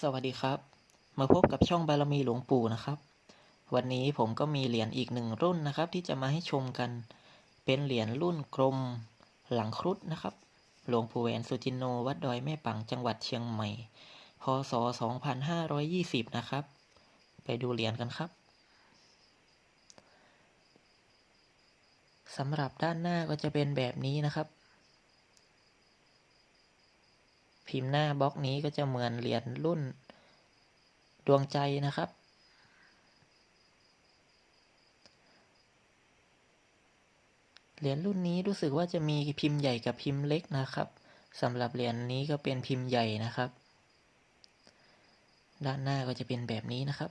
สวัสดีครับ มาพบกับช่องบารมีหลวงปู่นะครับ วันนี้ผมก็มีเหรียญอีกหนึ่งรุ่นนะครับ ที่จะมาให้ชมกัน เป็นเหรียญรุ่นกลมหลังครุฑนะครับ หลวงปู่แหวนสุจินโนวัดดอยแม่ปังจังหวัดเชียงใหม่ พศ 2520 นะครับ ไปดูเหรียญกันครับสำหรับด้านหน้าก็จะเป็นแบบนี้นะครับ พิมพ์หน้าบล็อกนี้ก็จะเหมือนเหรียญรุ่นดวงใจนะครับ เหรียญรุ่นนี้รู้สึกว่าจะมีพิมพ์ใหญ่กับพิมพ์เล็กนะครับสำหรับเหรียญนี้ก็เป็นพิมพ์ใหญ่นะครับ ด้านหน้าก็จะเป็นแบบนี้นะครับ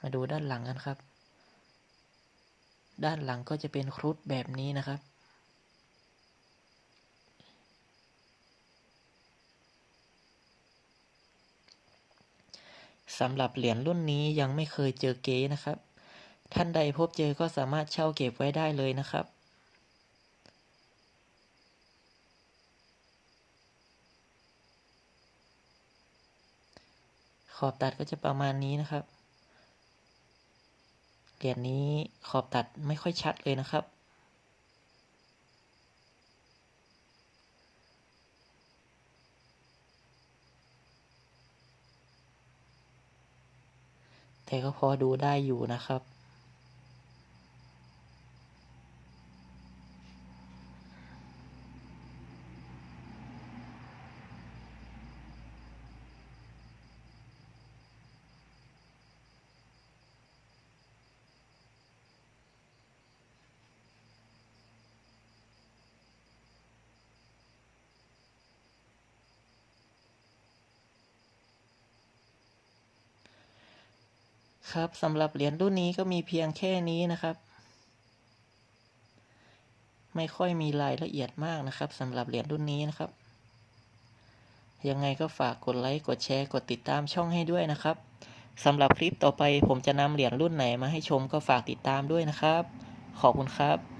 มาดูด้านหลังกันครับ ด้านหลังก็จะเป็นครุฑแบบนี้นะครับ สำหรับเหรียญรุ่นนี้ยังไม่เคยเจอเก๊นะครับ ท่านใดพบเจอก็สามารถเช่าเก็บไว้ได้เลยนะครับขอบตัดก็จะประมาณนี้นะครับ เหรียญนี้ขอบตัดไม่ค่อยชัดเลยนะครับ แต่ก็พอดูได้อยู่นะครับ ครับสำหรับเหรียญรุ่นนี้ก็มีเพียงแค่นี้นะครับ ไม่ค่อยมีรายละเอียดมากนะครับสำหรับเหรียญรุ่นนี้นะครับ ยังไงก็ฝากกดไลค์กดแชร์กดติดตามช่องให้ด้วยนะครับสำหรับคลิปต่อไปผมจะนำเหรียญรุ่นไหนมาให้ชมก็ฝากติดตามด้วยนะครับ ขอบคุณครับ